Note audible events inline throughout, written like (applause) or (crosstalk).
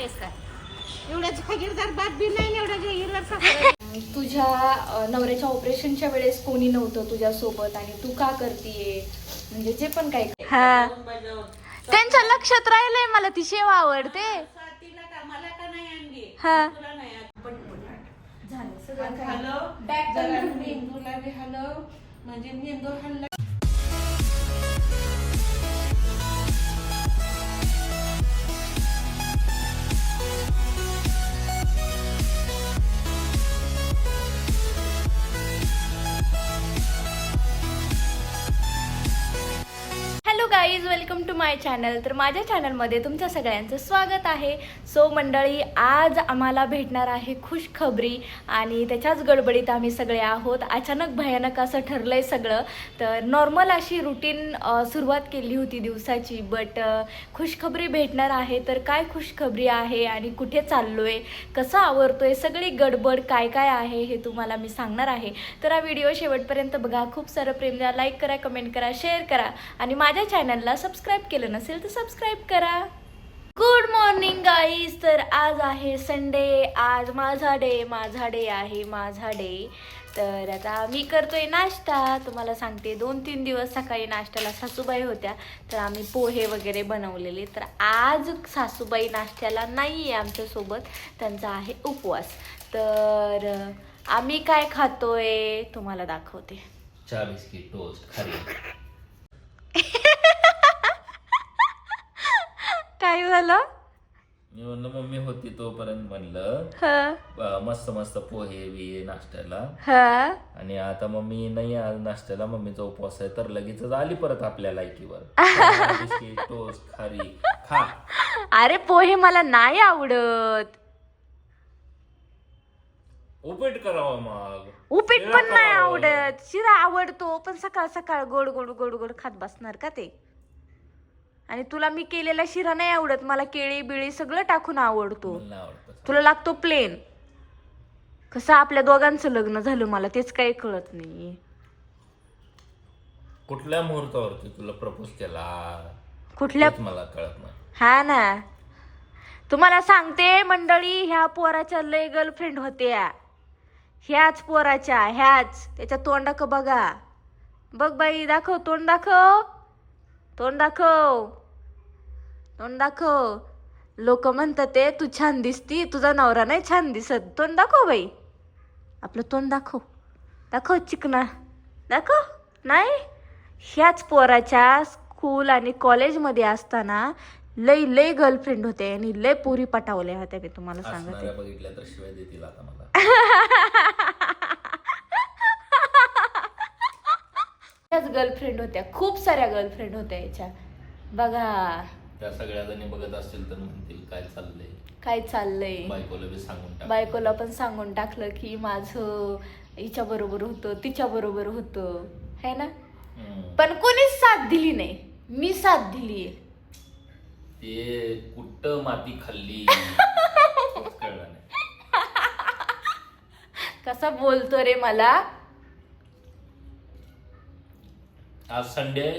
आहेस का एवढ्या जागीरदार बाप बी नाही एवढ्या जागीरदार सासरा तुझ्या अ, नवऱ्याच्या ऑपरेशनच्या वेळेस कोणी नव्हतं तुझ्या सोबत आणि तू का करतीये? म्हणजे जे पण काही हा. त्यांच्या लक्षात राहिलंय मला ती शेवा आवडते. तिला का मला का नाही आणली? हा. तुला नाही आणली. झालं जरा. मेंदूला बी हॅलो. म्हणजे मेंदू हल्ला वेलकम टू माय चॅनल तर माझ्या चॅनलमध्ये तुमच्या सगळ्यांचं स्वागत आहे. सो मंडळी आज आम्हाला भेटणार आहे खुशखबरी आणि त्याच्याच गडबडीत आम्ही सगळे आहोत. अचानक भयानक असं ठरलं आहे सगळं. तर नॉर्मल अशी रुटीन सुरुवात केली होती दिवसाची बट खुशखबरी भेटणार आहे. तर काय खुशखबरी आहे आणि कुठे चाललो आहे कसं आवरतोय सगळी गडबड काय काय आहे हे तुम्हाला मी सांगणार आहे. तर हा व्हिडिओ शेवटपर्यंत बघा. खूप सारं प्रेम द्या. लाईक करा कमेंट करा शेअर करा. आणि माझ्या चॅनलला सबस्क्राईब केलं नसेल तर सबस्क्राईब करा. गुड मॉर्निंग गाईज तर आज आहे संडे आज माझा डे माझा डे आहे माझा डे तर आता मी करतोय नाश्ता. तुम्हाला सांगते दोन तीन दिवस सकाळी नाश्त्याला सासूबाई होत्या. तर आम्ही पोहे वगैरे बनवलेले. तर आज सासूबाई नाश्त्याला नाही आहे आमच्यासोबत त्यांचा आहे उपवास. तर आम्ही काय खातोय? तुम्हाला दाखवते. चहा बिस्किट टोस्ट खरी. काय झालं? मी म्हणलं मम्मी होती तोपर्यंत म्हणलं हा. मस्त मस्त पोहे बिये नाश्त्याला. हा. आणि आता मम्मी नाही आज नाश्त्याला मम्मीचा उपवास आहे तर लगेचच आली परत आपल्या लायकीवर. (laughs) चहा, बिस्किट टोस्ट खारी खा. अरे पोहे मला नाही आवडत. उपीट करावं मग. उपीट पण नाही. आवडत. शिरा आवडतो पण सकाळ सकाळ गोड गोड गोड गोड खात बसणार का ते? आणि तुला मी केलेला शिरा नाही आवडत मला केळी बिळी सगळं टाकून आवडतो. मला नाही आवडत तुला लागतो प्लेन कसं आपल्या दोघांचं लग्न झालं मला तेच काही कळत नाही कुठल्या मुहूर्तावरती तुला प्रपोज केला? कुठल्या तेच मला कळत नाही. हा ना. तुम्हाला सांगते मंडळी ह्या पोराच्या लय गर्लफ्रेंड होत्या. ह्याच पोराच्या ह्याच. त्याच्या तोंडाक बघा. बघ बाई दाखव तोंड दाखव. तोंड दाखव. तोंड दाखव. लोक म्हणतात ते तू छान दिसती तुझा नवरा नाही छान दिसत. तोंड दाखव बाई. आपलं तोंड दाखव. दाखव चिकना. दाखव. नाही. ह्याच पोराच्या स्कूल आणि कॉलेजमध्ये असताना लय लय गर्लफ्रेंड होते आणि लय पोरी पटावल्या होत्या मी तुम्हाला सांगते. त्याच (laughs) गर्लफ्रेंड होत्या. खूप साऱ्या गर्लफ्रेंड होत्या याच्या. बघा. त्या सगळ्या जणी बघत असतील तर म्हणतील काय चाललंय? काय चाललंय? बायकोला बी सांगून टाक. बायकोला पण सांगून टाकलं की माझं हिच्या बरोबर होतं तिच्या बरोबर होतं. है ना? हम्म. पण कोणीच साथ दिली नाही. मी साथ दिली ते कुठं माती खाल्ली? (laughs) तेच कळलं नाही. कसा बोलतो रे मला? आज संडे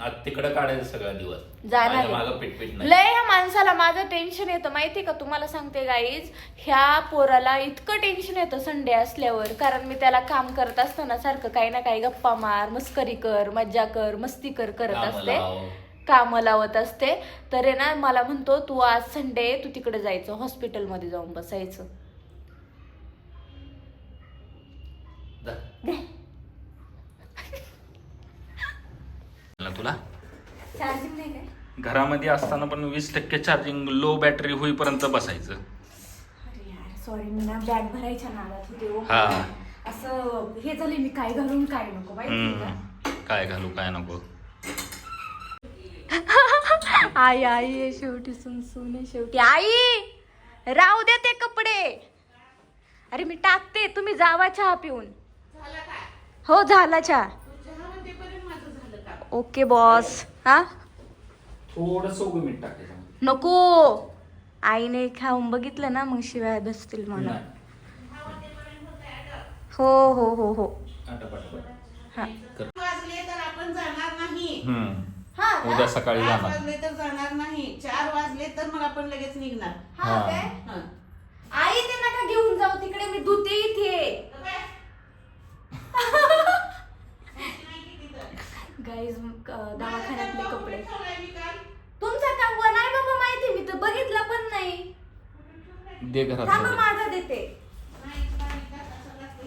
आज तिकडं काढायचं सगळा दिवस. जाणार माझ्या आहे. मागं पिटपिट नाही. लय ह्या माणसाला माझं टेन्शन येतं. माहिती का तुम्हाला सांगते गाईज ह्या पोराला इतकं टेन्शन येतं संडे असल्यावर. कारण मी त्याला काम करत असताना सारखं काही ना काही गप्पा मार मस्करी कर मज्जा कर मस्ती कर करत कामं असते. लाव. काम लावत असते. तर आहे ना मला म्हणतो तू आज संडे तू तिकडे जायचं हॉस्पिटलमध्ये जाऊन बसायचं. जा. ना तुला? चार्जिंग नाही काय? घरामध्ये असताना पण वीस टक्के चार्जिंग लो बॅटरी होईपर्यंत बसायचं. अरे यार सॉरी मी ना बॅग भरायच्या नादात होते ओ. हा. असं हे झाले मी काय घालून काय नको माहिती का? हम्म. काय घालू काय नको? (laughs) आई आई आहे शेवटी सुन सुन आहे शेवटी. आई राहू दे ते कपडे. अरे मी टाकते तुम्ही जावा चहा पिऊन. हो झाला चहा. ओके बॉस हा थोडस मीठ टाकायचं. नको. आईने खाऊन बघितलं ना मग शिवाय बसतील मला हो हो हो हो. हा. वाजले तर आपण जाणार नाही. हम्म. हा. का? उद्या सकाळी पाच जाणार. वाजले तर जाणार नाही. चार वाजले तर मग आपण लगेच निघणार. हा. हा. काय? हं. आई ते नका घेऊन जाऊ. तिकडे मी धुते इथे. गाईज दवाखान्यातले कपडे. तुमचा कंगवा नाही बाबा माहिती मी तर बघितला पण नाही. दे घरात थांबा. माझा देते.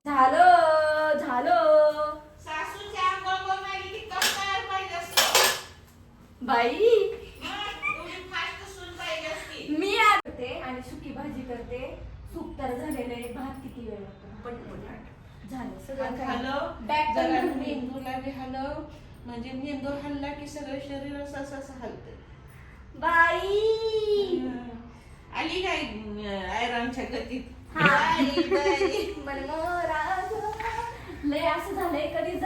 झालं झालं. बाई. मी करते आणि सुकी भाजी करते. सूप तर झालेलं आहे भात किती वेळ लागतो? पटपट झालं सगळं झालं. हलव, Back जरा पण धुतली. मेंदूला बी हलव म्हणजे मेंदू हल्ला की सगळं शरीर असं असं असं हलतंय. बाई! आली काय आयरानच्या गतीत? हा. बाई, बाई. मनमोराग. लय असं झालंय कधी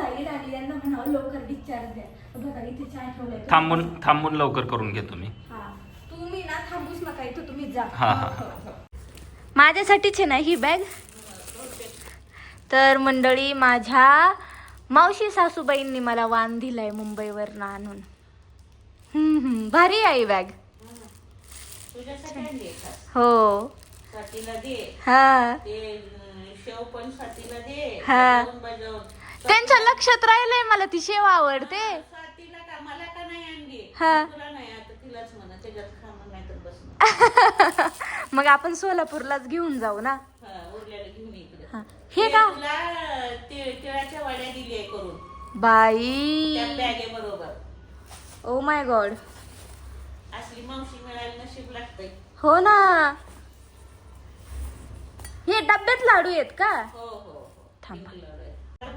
यांना म्हणावं लवकर डिस्चार्ज द्या. बघा इथे ठेवलाय. थांबून थांबून लवकर करून घेतो मी हा. तुम्ही ना थांबूच नका इथं तुम्ही जा. हा हा. माझ्यासाठीच आहे ना ही बॅग तर मंडळी माझ्या मावशी सासूबाईंनी मला वाण दिलाय मुंबईवरनं आणून हम्म. भारी आहे बॅग. हो हा हा. त्यांच्या लक्षात राहिलंय मला ती शेव आवडते हा. (laughs) मग आपण सोलापूरलाच घेऊन जाऊ ना हा. हे का तिळाच्या वड्या दिली आहे करून. त्या बाई. बॅगे बरोबर ओ माय गॉड असली मावशी मिळायला नशीब लागतंय. हो ना. हे डब्यात लाडू आहेत का? हो हो हो. थांबा.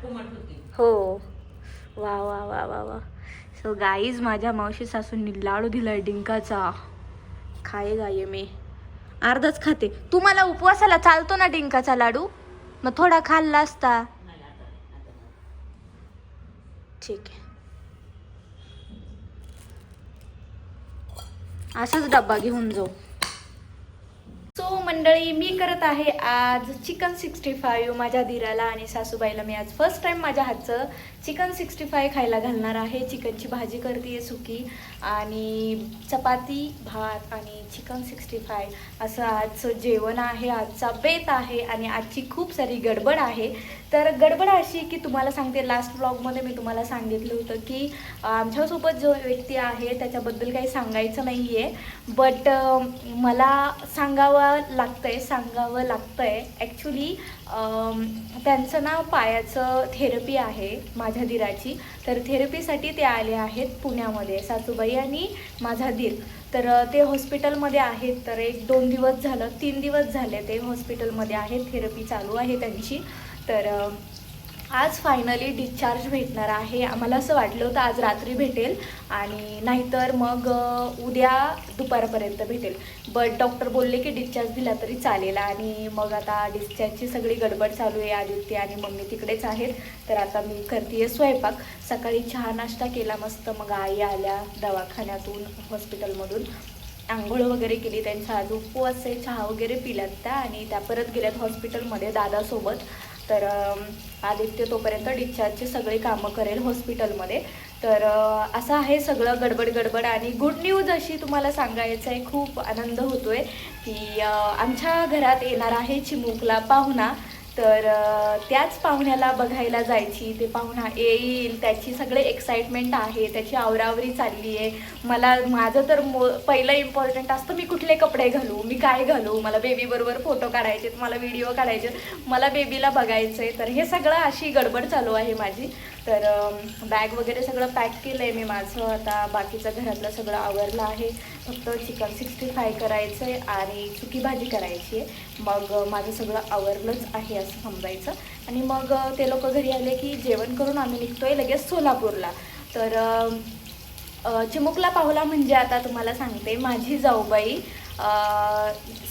कुमट होती. हो. वा वा वा वा वा. सो गाईज माझ्या मावशी सासूंनी लाडू दिलाय डिंकाचा. खाये गाये मी. अर्धाच खाते. तुम्हाला उपवासाला चालतो ना डिंकाचा लाडू? मग थोडा खाल्ला असता नाही आता नाही, आता नाही. ठीक आहे. असाच डब्बा घेऊन जाऊ. सो मंडळी मी करत आहे आज चिकन सिक्स्टी फाईव्ह माझ्या धीराला आणि सासूबाईला. मी आज फर्स्ट टाइम माझ्या हातचं चिकन सिक्स्टी फाय खायला घालणार आहे. चिकनची भाजी करते सुकी आणि चपाती भात आणि चिकन सिक्स्टी फाय असं आजचं जेवण आहे आजचा बेत आहे आणि आजची खूप सारी गडबड आहे. तर गडबड अशी की तुम्हाला सांगते लास्ट ब्लॉगमध्ये मी तुम्हाला सांगितलं होतं की आमच्यासोबत जो व्यक्ती आहे त्याच्याबद्दल काही सांगायचं नाही आहे बट मला सांगावं लागतं आहे सांगावं लागतं आहे ॲक्च्युली त्यांचं ना पायाचं थेरपी आहे माझ्या धीराची. तर थेरपीसाठी ते आले आहेत पुण्यामध्ये सासूबाई आणि माझा धीर. तर ते हॉस्पिटलमध्ये आहेत. तर एक दोन दिवस झालं तीन दिवस झाले ते हॉस्पिटलमध्ये आहेत. थेरपी चालू आहे त्यांची. तर आज फायनली डिस्चार्ज भेटणार आहे. आम्हाला असं वाटलं होतं आज रात्री भेटेल आणि नाहीतर मग उद्या दुपारपर्यंत भेटेल. बट डॉक्टर बोलले की डिस्चार्ज दिला तरी चालेल आणि मग आता डिस्चार्जची सगळी गडबड चालू आहे आदित्य आणि मम्मी तिकडेच आहेत. तर आता मी करते आहे स्वयंपाक. सकाळी चहा नाश्ता केला मस्त. मग आई आल्या दवाखान्यातून हॉस्पिटलमधून आंघोळ वगैरे केली त्यांचा आज उपवास आहे. चहा वगैरे पिल्यात त्या आणि त्या परत गेल्यात हॉस्पिटलमध्ये दादासोबत. तर आदित्य तोपर्यंत डिस्चार्जचे सगळे कामं करेल हॉस्पिटलमध्ये तर असं आहे सगळं गडबड गडबड आणि गुड न्यूज अशी तुम्हाला सांगायचं आहे खूप आनंद होतो आहे की आमच्या घरात येणार आहे चिमुकला पाहुणा. तर त्याच पाहुण्याला बघायला जायची. ते पाहुणा येईल त्याची सगळे एक्साइटमेंट आहे त्याची आवरावरी चालली आहे. मला माझं तर मो पहिलं इम्पॉर्टंट असतं मी कुठले कपडे घालू मी काय घालू? मला बेबीबरोबर फोटो काढायचे मला व्हिडिओ काढायचे मला बेबीला बघायचं आहे तर हे सगळं अशी गडबड चालू आहे माझी. तर बॅग वगैरे सगळं पॅक केलं आहे मी माझं. आता बाकीचं घरातलं सगळं आवरलं आहे. फक्त चिकन सिक्स्टी फ्राय करायचं आहे आणि सुकी भाजी करायची आहे. मग माझं सगळं आवरलंच आहे असं समजायचं. आणि मग ते लोक घरी आले की जेवण करून आम्ही निघतो आहे लगेच सोलापूरला. तर चिमुकला पाहुला म्हणजे आता तुम्हाला सांगते माझी जाऊबाई.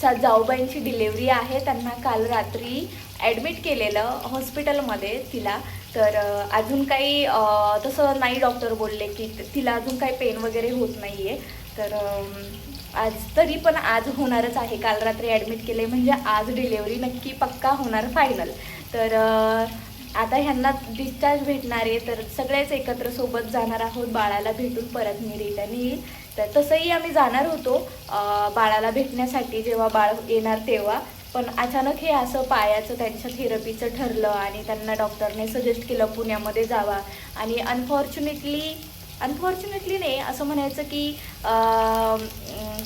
सा जाऊबाईंची डिलेवरी आहे. त्यांना काल रात्री ॲडमिट केलेलं हॉस्पिटलमध्ये तिला. तर अजून काही तसं नाही डॉक्टर बोलले की तिला अजून काही पेन वगैरे होत नाही आहे तर आज तरी पण आज होणारच आहे. काल रात्री ॲडमिट केले म्हणजे आज डिलेवरी नक्की पक्का होणार फायनल तर आता ह्यांना डिस्चार्ज भेटणार आहे. तर सगळेच एकत्र सोबत जाणार आहोत. बाळाला भेटून परत मी रिटर्न येईल. तर तसंही आम्ही जाणार होतो बाळाला भेटण्यासाठी जेव्हा बाळ येणार तेव्हा. पण अचानक हे असं पायाचं त्यांच्या थेरपीचं ठरलं आणि त्यांना डॉक्टरने सजेस्ट केलं पुण्यामध्ये जावा. आणि अनफॉर्च्युनेटली अनफॉर्च्युनेटली नाही असं म्हणायचं की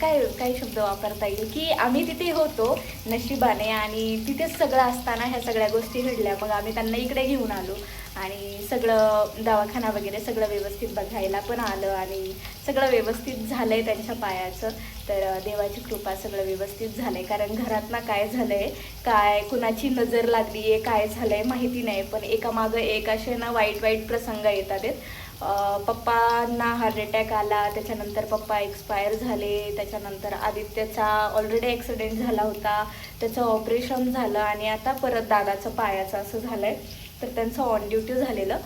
काय काही शब्द वापरता येईल की आम्ही तिथे होतो नशिबाने आणि तिथेच सगळं असताना ह्या सगळ्या गोष्टी घडल्या. मग आम्ही त्यांना इकडे घेऊन आलो आणि सगळं दवाखाना वगैरे सगळं व्यवस्थित बघायला पण आलं आणि सगळं व्यवस्थित झालं आहे त्यांच्या पायाचं. तर देवाची कृपा सगळं व्यवस्थित झालं आहे कारण घरात ना काय आहे काय कुणाची नजर लागली आहे काय झालं आहे माहिती नाही. पण एकामागं एक असे ना वाईट वाईट प्रसंग येतात आहेत. पप्पांना हार्ट अटॅक आला त्याच्यानंतर पप्पा एक्सपायर झाले त्याच्यानंतर आदित्यचा ऑलरेडी ॲक्सिडेंट झाला होता त्याचं ऑपरेशन झालं आणि आता परत दादाचं पायाचं असं झालं आहे तर त्यांचं ऑन ड्युटी झालेलं.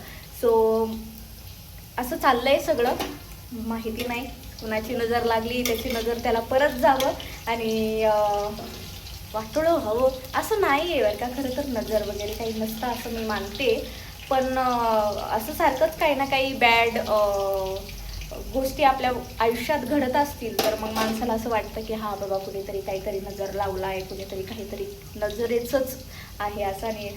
सो असं चाललं आहे सगळं. माहिती नाही. कुणाची नजर लागली त्याची नजर त्याला परत जावं आणि वाटोळं हवं असं नाही आहे बरं का. खरं तर नजर वगैरे काही नसतं असं मी मानते. पण असं सारखंच काही ना काही बॅड गोष्टी आपल्या आयुष्यात घडत असतील तर मग माणसाला असं वाटतं की हा बाबा कुणीतरी काहीतरी नजर लावला आहे कुणीतरी काहीतरी नजरेचंच आहे असं. आणि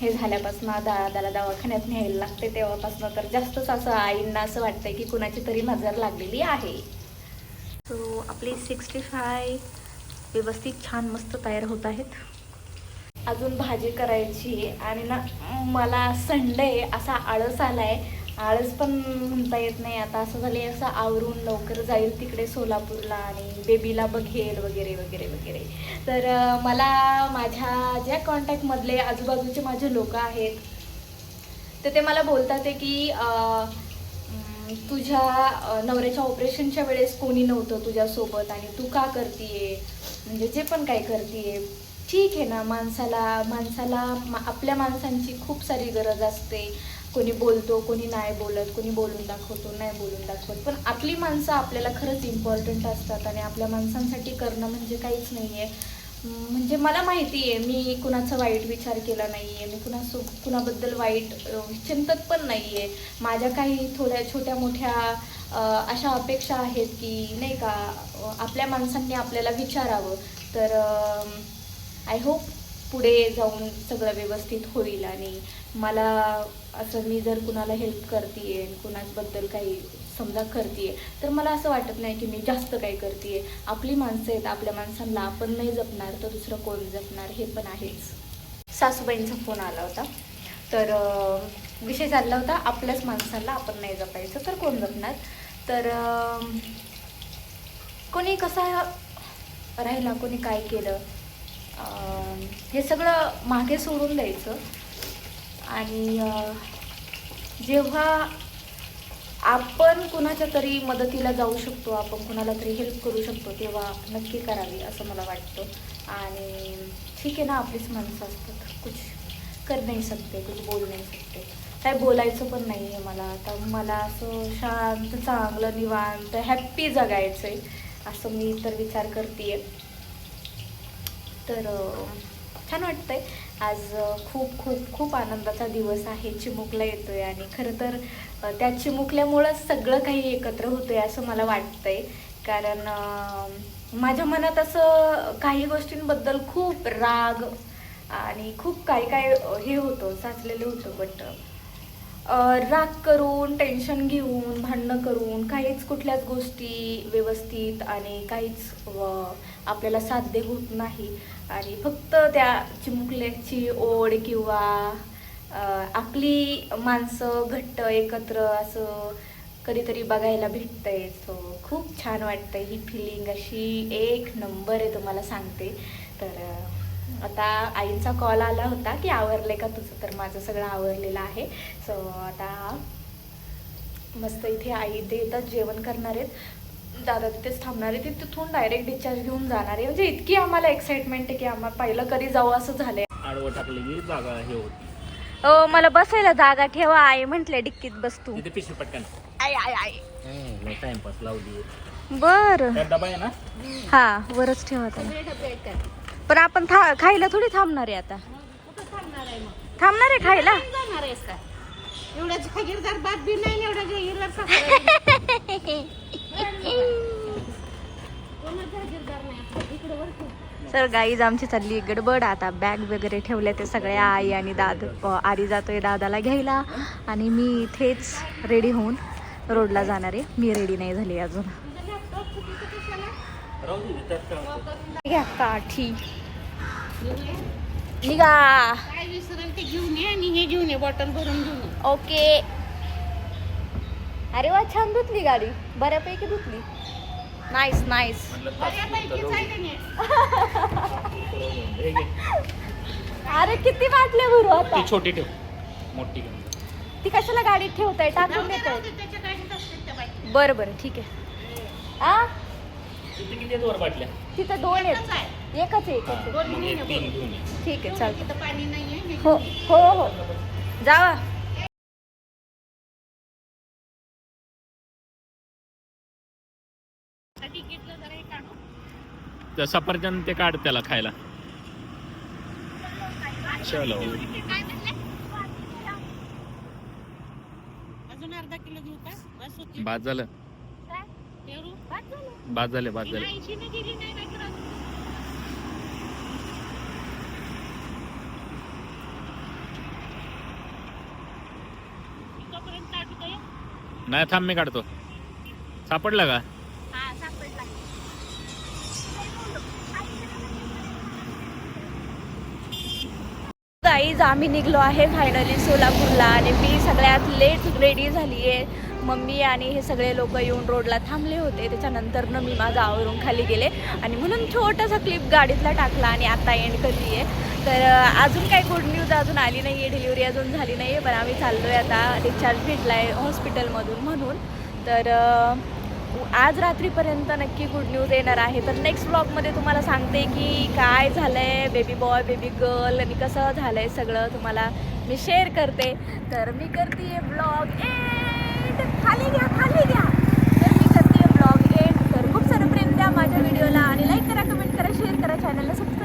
हे झाल्यापासून दादाला दवाखान्यात न्यायला लागते तेव्हापासून तर जास्तच असं आईंना असं वाटतंय की कुणाची तरी नजर लागलेली आहे. सो आपली सिक्स्टी फाय व्यवस्थित छान मस्त तयार होत आहेत. अजून भाजी करायची आणि ना मला संडे असा आळस आलाय. आळस पण म्हणता येत नाही. आता असं झाले असं आवरून लवकर जाईल तिकडे सोलापूरला आणि बेबीला बघेल वगैरे वगैरे वगैरे. तर मला माझ्या ज्या कॉन्टॅक्टमधले आजूबाजूचे माझे लोक आहेत तर ते मला बोलतात आहे की तुझ्या नवऱ्याच्या ऑपरेशनच्या वेळेस कोणी नव्हतं तुझ्यासोबत आणि तू का करतीये? म्हणजे जे पण काय करतीये. ठीक आहे ना माणसाला माणसाला मा- आपल्या माणसांची खूप सारी गरज असते. कोणी बोलतो कोणी नाही बोलत कोणी बोलून दाखवतो नाही बोलून दाखवत. पण आपली माणसं आपल्याला खरंच इम्पॉर्टंट असतात आणि आपल्या माणसांसाठी करणं म्हणजे काहीच नाही आहे म्हणजे मला माहिती आहे मी कुणाचा वाईट विचार केला नाही आहे मी कुणासो कुणाबद्दल वाईट चिंतत पण नाही आहे माझ्या काही थोड्या छोट्या मोठ्या अशा अपेक्षा आहेत की नाही का आपल्या माणसांनी आपल्याला विचारावं. तर आय होप पुढे जाऊन सगळं व्यवस्थित होईल आणि मला असं मी जर कुणाला हेल्प करते कुणाबद्दल काही समजा करते तर मला असं वाटत नाही की मी जास्त काही करते आपली माणसं आहेत आपल्या माणसांना आपण नाही जपणार तर दुसरं कोण जपणार हे पण आहेच. सासूबाईंचा फोन आला होता. तर विषय चालला होता आपल्याच माणसाला आपण नाही जपायचं तर कोण जपणार? तर कोणी कसा राहिला कोणी काय केलं? हे सगळं मागे सोडून द्यायचं. आणि जेव्हा आपण कुणाच्या तरी मदतीला जाऊ शकतो आपण कुणाला तरी हेल्प करू शकतो तेव्हा नक्की करावी असं मला वाटतं. आणि ठीक आहे ना आपलीच माणसं असतात. कुछ कर नाही सकते कुछ बोल नाही सकते काय बोलायचं पण नाही आहे मला. तर मला असं शांत चांगलं निवांत हॅप्पी जगायचं आहे असं मी तर विचार करते आहे तर छान छान वाटतंय. आज खूप खूप खूप आनंदाचा दिवस आहे. चिमुकला आहे आणि खरं तर त्या चिमुकल्यामुळंच सगळं काही एकत्र होतंय असं मला वाटतंय. कारण माझ्या मनात असं काही गोष्टींबद्दल खूप राग आणि खूप काही काय हे होतं साचलेलं होतं. बट राग करून टेन्शन घेऊन भांडणं करून काहीच कुठल्याच गोष्टी व्यवस्थित आणि काहीच आपल्याला साध्य होत नाही. आणि फक्त त्या चिमुकल्याची ओढ किंवा आपली माणसं घट्ट एकत्र असं कधीतरी बघायला भेटतंय. सो खूप छान वाटतं ही फिलिंग अशी एक नंबर आहे तुम्हाला सांगते. तर आता आईंचा कॉल आला होता की आवरले का तुझं? तर माझं सगळं आवरलेलं आहे. सो आता मस्त इथे आई ते येतात जेवण करणार आहेत. दादा तिथेच थांबणार आहे ते तिथून डायरेक्ट डिस्चार्ज घेऊन जाणार आहे. म्हणजे इतकी आम्हाला एक्साइटमेंट आहे की आम्हाला पहिलं कधी जाऊ असं झालंय. आडवं टाकली की जागा हे होती. ओ मला बसायला जागा ठेवा आई म्हटले डिक्कीत बस तू. तिथे पिशवी पटकन. आय आय आय टाइमपास लावली. बर. त्यात डबा आहे ना? हा वरच ठेवा त्याला. पण आपण था खायला थोडी थांबणार आहे आता. जाणार आहे मग? थांबणार आहे खायला? जाणार आहेस का? एवढ्या जागीरदार बात बी नाही एवढ्या (laughs) सर गाईज आमची चालली गडबड. आता बॅग वगैरे ठेवल्या ते सगळ्या आई आणि दाद आधी जातोय दादाला घ्यायला. आणि मी इथेच रेडी होऊन रोडला जाणार आहे. मी रेडी नाही झाली अजून. घ्या काठी. निघा. घेऊन ये आणि हे घेऊन ये बॉटल भरून घेऊन ओके अरे वा छान धुतली गाडी. बऱ्यापैकी धुतली. Nice nice. अरे किती वाटले भरू आता? छोटी ठेव. मोठी. ती कशाला गाडीत ठेवताय? टाकून जाऊ दे, देताय. जाऊ दे, त्याच्या गाडीत असते त्या बाई. बरं बरं ठीक आहे. आ? तिथं दोन एकच आहेत आहे. एकच आहे. एकच एक ये. ठीक आहे चालतं. तिथं पाणी नाहीये. हे हो. हो हो. जावा. तर सफरचंद ते काढ त्याला खायला. चलो. बाद झालं. बाद झाले. बाद झाले? नाही थांब मी काढतो. सापडला का? गाईज आम्ही निघलो आहे फायनली सोलापूरला आणि मी सगळ्यात लेट रेडी झाली आहे मम्मी आणि हे सगळे लोक येऊन रोडला थांबले होते. त्याच्यानंतरनं मी माझं आवरून खाली गेले आणि म्हणून छोटासा क्लिप गाडीतला टाकला आणि आता एंड करली आहे तर अजून काही गुड न्यूज अजून आली नाही आहे डिलिव्हरी अजून झाली नाही आहे पण आम्ही चाललो आहे आता डिस्चार्ज भेटला आहे हॉस्पिटलमधून म्हणून. तर आज रात्रीपर्यंत नक्की गुड न्यूज येणार आहे. तर नेक्स्ट ब्लॉगमध्ये तुम्हाला सांगते की काय झालं आहे बेबी बॉय बेबी गर्ल आणि कसं झालं आहे सगळं तुम्हाला मी शेअर करते. तर मी करते ब्लॉग एंड खाली घ्या खाली घ्या. तर मी करते ब्लॉग एंड तर खूप सारं प्रेम द्या माझ्या व्हिडिओला आणि लाईक करा कमेंट करा शेअर करा चॅनलला सबस्क्राईब